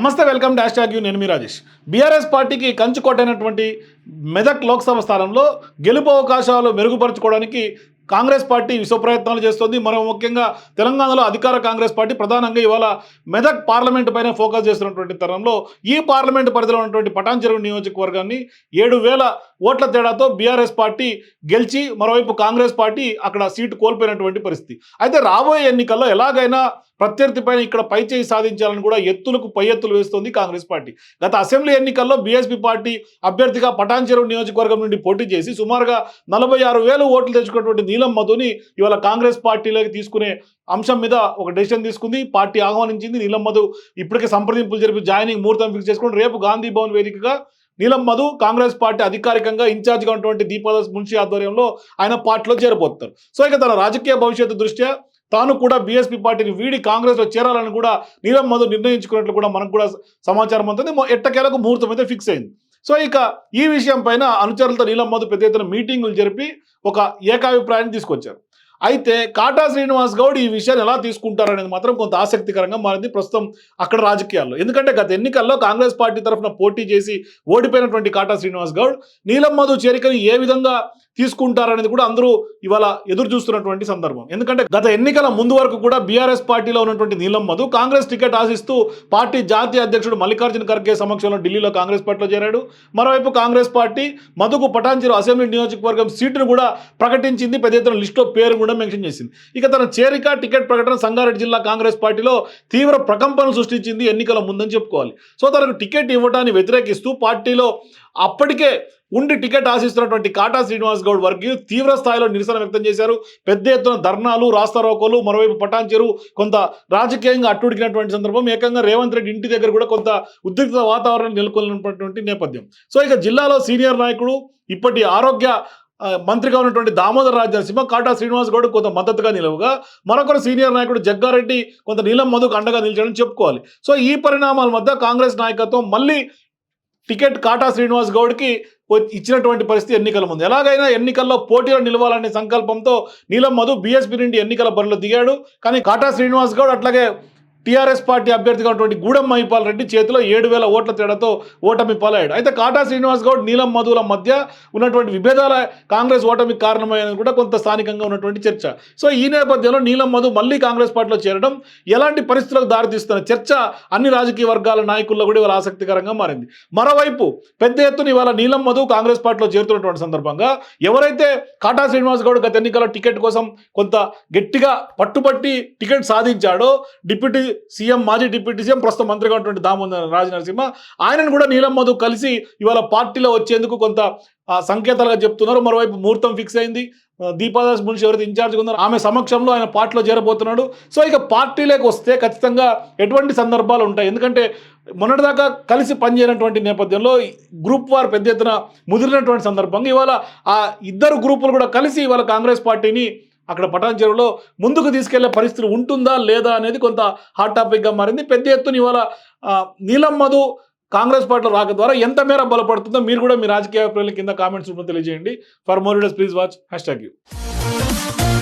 నమస్తే welcome dash tag you. నేను మీ Rajesh. BRS పార్టీకి కంచుకోటైనటువంటి మెదక్ లోక్సభ స్థానంలో గెలుపు అవకాశాలు మెరుగుపరచుకోవడానికి కాంగ్రెస్ పార్టీ విశ్వ ప్రయత్నాలు చేస్తోంది. మనం ముఖ్యంగా తెలంగాణలో అధికార కాంగ్రెస్ పార్టీ ప్రధానంగా ఇవాళ మెదక్ పార్లమెంట్ పైన ఫోకస్ చేస్తున్నటువంటి తరంలో ఈ పార్లమెంట్ పరిధిలో ఉన్నటువంటి పటాన్చెరువు నియోజకవర్గాన్ని ఏడు వేల ఓట్ల తేడాతో బీఆర్ఎస్ పార్టీ గెలిచి మరోవైపు కాంగ్రెస్ పార్టీ అక్కడ సీటు కోల్పోయినటువంటి పరిస్థితి. అయితే రాబోయే ఎన్నికల్లో ఎలాగైనా ప్రత్యర్థి పైన ఇక్కడ పైచేయి సాధించాలని కూడా ఎత్తులకు పై ఎత్తులు వేస్తోంది కాంగ్రెస్ పార్టీ. గత అసెంబ్లీ ఎన్నికల్లో బీఎస్పీ పార్టీ అభ్యర్థిగా పటాన్చెరువు నియోజకవర్గం నుండి పోటీ చేసి సుమారుగా నలభై ఆరు వేలు ఓట్లు తెచ్చుకున్నటువంటి నీలం మధుని ఇవాళ కాంగ్రెస్ పార్టీలోకి తీసుకునే అంశం మీద ఒక డెసిషన్ తీసుకుంది. పార్టీ ఆహ్వానించింది నీలం మధు. ఇప్పటికే సంప్రదింపులు జరిపి జాయినింగ్ ముహూర్తం ఫిక్స్ చేసుకుని రేపు గాంధీ భవన్ వేదికగా నీలం మధు కాంగ్రెస్ పార్టీ అధికారికంగా ఇన్ఛార్జ్గా ఉన్నటువంటి దీపాదాస్ మున్షి ఆధ్వర్యంలో ఆయన పార్టీలో చేరబోతున్నారు సో ఇక తన రాజకీయ భవిష్యత్తు దృష్ట్యా తాను కూడా బీఎస్పీ పార్టీని వీడి కాంగ్రెస్లో చేరాలని కూడా నీలం మధు నిర్ణయించుకున్నట్లు కూడా మనకు కూడా సమాచారం ఉంటుంది ఎట్టకేలకు ముహూర్తం అయితే ఫిక్స్ అయింది. సో ఇక ఈ విషయం పైన అనుచరులతో నీలం మధు పెద్ద ఎత్తున మీటింగులు జరిపి ఒక ఏకాభిప్రాయాన్ని తీసుకొచ్చారు. అయితే కాటా శ్రీనివాస్ గౌడ్ ఈ విషయాన్ని ఎలా తీసుకుంటారనేది మాత్రం కొంత ఆసక్తికరంగా మారింది ప్రస్తుతం అక్కడ రాజకీయాల్లో. ఎందుకంటే గత ఎన్నికల్లో కాంగ్రెస్ పార్టీ తరఫున పోటీ చేసి ఓడిపోయినటువంటి కాటా శ్రీనివాస్ గౌడ్ నీలం మధు చేరికని ఏ విధంగా తీసుకుంటారనేది కూడా అందరూ ఇవాళ ఎదురు చూస్తున్నటువంటి సందర్భం. ఎందుకంటే గత ఎన్నికల ముందు వరకు కూడా బీఆర్ఎస్ పార్టీలో ఉన్నటువంటి నీలం మధు కాంగ్రెస్ టికెట్ ఆశిస్తూ పార్టీ జాతీయ అధ్యక్షుడు మల్లికార్జున ఖర్గే సమక్షంలో ఢిల్లీలో కాంగ్రెస్ పార్టీలో చేరాడు. మరోవైపు కాంగ్రెస్ పార్టీ మధుకు పటాన్చెరు అసెంబ్లీ నియోజకవర్గం సీటును కూడా ప్రకటించింది. పెద్ద ఎత్తున లిస్టులో పేరు కూడా మెన్షన్ చేసింది. ఇక తన చేరిక టికెట్ ప్రకటన సంగారెడ్డి జిల్లా కాంగ్రెస్ పార్టీలో తీవ్ర ప్రకంపనలు సృష్టించింది ఎన్నికల ముందని చెప్పుకోవాలి. సో తనకు టికెట్ ఇవ్వడాన్ని వ్యతిరేకిస్తూ పార్టీలో అప్పటికే ఉండి టికెట్ ఆశిస్తున్నటువంటి కాటా శ్రీనివాస్ గౌడ్ వర్గీయులు తీవ్ర స్థాయిలో నిరసన వ్యక్తం చేశారు. పెద్ద ఎత్తున ధర్నాలు రాస్తారోకోలు మరోవైపు పటాంచెరు కొంత రాజకీయంగా అట్టుడికినటువంటి సందర్భం ఏకంగా రేవంత్ రెడ్డి ఇంటి దగ్గర కూడా కొంత ఉద్రిక్త వాతావరణం నెలకొల్పినటువంటి నేపథ్యం. సో ఇక జిల్లాలో సీనియర్ నాయకుడు ఇప్పటి ఆరోగ్య మంత్రిగా ఉన్నటువంటి దామోదర్ రాజ కాటా శ్రీనివాస్ గౌడ్ కొంత మద్దతుగా నిలవగా మరొకరు సీనియర్ నాయకుడు జగ్గారెడ్డి కొంత నీలం మధుకు అండగా నిలిచాడని చెప్పుకోవాలి. సో ఈ పరిణామాల మధ్య కాంగ్రెస్ నాయకత్వం మళ్ళీ టికెట్ కాటా శ్రీనివాస్ గౌడ్కి ఇచ్చినటువంటి పరిస్థితి ఎన్నికల ముందు. ఎలాగైనా ఎన్నికల్లో పోటీలో నిలవాలనే సంకల్పంతో నీలం మధు బీఎస్పీ నుండి ఎన్నికల బరిలో దిగాడు. కానీ కాటా శ్రీనివాస్ గౌడ్ అట్లాగే టీఆర్ఎస్ పార్టీ అభ్యర్థిగా ఉన్నటువంటి గూడెం మహిపాల్ రెడ్డి చేతిలో ఏడు వేల ఓట్ల తేడాతో ఓటమి పాలయ్యాడు. అయితే కాటా శ్రీనివాస్ గౌడ్ నీలం మధుల మధ్య ఉన్నటువంటి విభేదాల కాంగ్రెస్ ఓటమికి కారణమైనది కూడా కొంత స్థానికంగా ఉన్నటువంటి చర్చ. సో ఈ నేపథ్యంలో నీలం మధు మళ్ళీ కాంగ్రెస్ పార్టీలో చేరడం ఎలాంటి పరిస్థితులకు దారితీస్తున్న చర్చ అన్ని రాజకీయ వర్గాల నాయకుల్లో కూడా ఇవాళ ఆసక్తికరంగా మారింది. మరోవైపు పెద్ద ఎత్తున ఇవాళ నీలం మధు కాంగ్రెస్ పార్టీలో చేరుతున్నటువంటి సందర్భంగా ఎవరైతే కాటా శ్రీనివాస్ గౌడ్ గత ఎన్నికల టికెట్ కోసం కొంత గట్టిగా పట్టుబట్టి టికెట్ సాధించాడో డిప్యూటీ సీఎం మాజీ డిప్యూటీ సీఎం ప్రస్తుతం మంత్రిగా ఉన్నటువంటి దామోదర రాజనరసింహ. ఆయనను కూడా నీలం మధు కలిసి ఇవాళ పార్టీలో వచ్చేందుకు కొంత సంకేతాలుగా చెప్తున్నారు. మరోవైపు ముహూర్తం ఫిక్స్ అయింది. దీపాదాస్ మున్షి ఎవరైతే ఇన్ఛార్జ్గా ఉన్నారో ఆమె సమక్షంలో ఆయన పార్టీలో చేరబోతున్నాడు. సో ఇక పార్టీలోకి వస్తే ఖచ్చితంగా ఎటువంటి సందర్భాలు ఉంటాయి? ఎందుకంటే మొన్నటిదాకా కలిసి పనిచేయనటువంటి నేపథ్యంలో గ్రూప్ వారు పెద్ద ఎత్తున ముదిరినటువంటి సందర్భంగా ఇవాళ ఆ ఇద్దరు గ్రూపులు కూడా కలిసి ఇవాళ కాంగ్రెస్ పార్టీని అక్కడ పటాన్ చెరువులో ముందుకు తీసుకెళ్ళే పరిస్థితి ఉంటుందా లేదా అనేది కొంత హాట్ టాపిక్గా మారింది. పెద్ద ఎత్తున ఇవాళ నీలం మధు కాంగ్రెస్ పార్టీలో రాక ద్వారా ఎంత మేర బలపడుతుందో మీరు కూడా మీ రాజకీయ అభిప్రాయాల కింద కామెంట్స్ రూపంలో తెలియజేయండి. For more videos please watch hashtag U